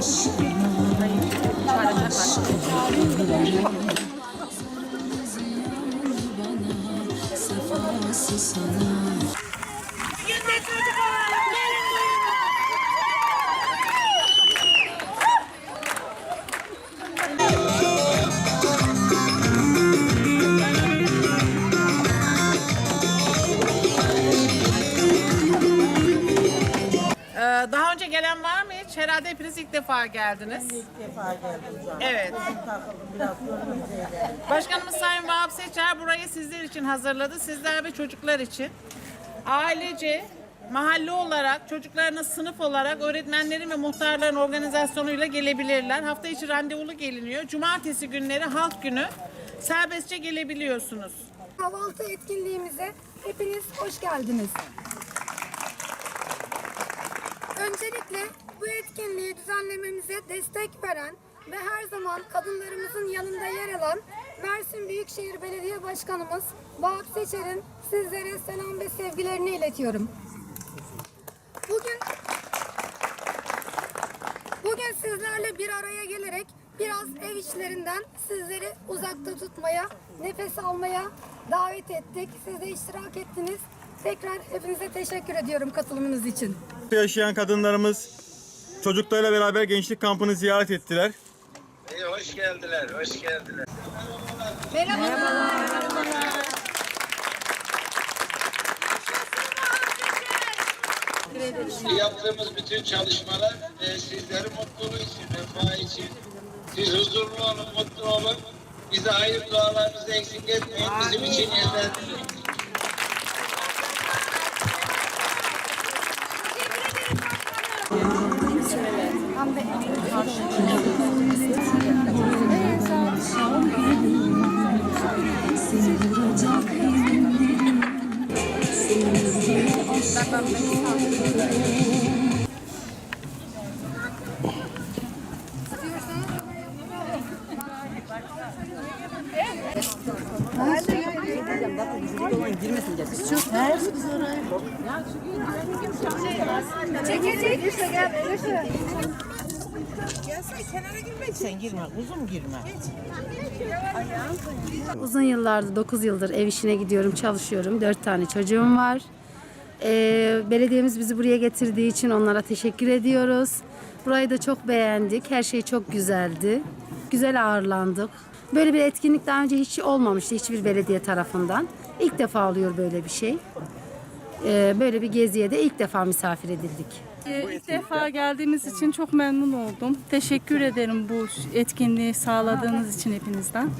Ee, önce gelen var mı hiç? Herhalde hepiniz ilk defa geldiniz. İlk defa geldim zaten. Evet. Takıldım biraz görünce geldim. Başkanımız Sayın Vahap Seçer burayı sizler için hazırladı. Sizler ve çocuklar için. Ailece, mahalle olarak, çocuklarına sınıf olarak öğretmenlerin ve muhtarların organizasyonuyla gelebilirler. Hafta içi randevulu geliniyor. Cumartesi günleri halk günü serbestçe gelebiliyorsunuz. Kahvaltı etkinliğimize hepiniz hoş geldiniz. Öncelikle bu etkinliği düzenlememize destek veren ve her zaman kadınlarımızın yanında yer alan Mersin Büyükşehir Belediye Başkanımız Vahap Seçer'in sizlere selam ve sevgilerini iletiyorum. Bugün Bugün sizlerle bir araya gelerek biraz ev işlerinden sizleri uzakta tutmaya, nefes almaya davet ettik. Siz de iştirak ettiniz. Tekrar hepinize teşekkür ediyorum katılımınız için. yaşayan kadınlarımız çocuklarıyla beraber gençlik kampını ziyaret ettiler. İyi, hoş geldiler, hoş geldiler. Yaptığımız bütün çalışmalar e, sizlerin mutluluğu için, refah için. Siz huzurlu olun, mutlu olun. Bize hayır dualarınızı eksik etmeyin. Bizim için yeterli. girmesin gel. Biz çok ters biz oraya. Ya çünkü güvenlik yok. Çekecek. Gel. Uzun yıllardır, 9 yıldır ev işine gidiyorum, çalışıyorum. 4 tane çocuğum var. Ee, belediyemiz bizi buraya getirdiği için onlara teşekkür ediyoruz. Burayı da çok beğendik. Her şey çok güzeldi. Güzel ağırlandık. Böyle bir etkinlik daha önce hiç olmamıştı hiçbir belediye tarafından. İlk defa oluyor böyle bir şey. Ee, böyle bir geziye de ilk defa misafir edildik. Ee, İlk defa geldiğimiz için çok memnun oldum. Teşekkür ederim bu etkinliği sağladığınız için hepinizden.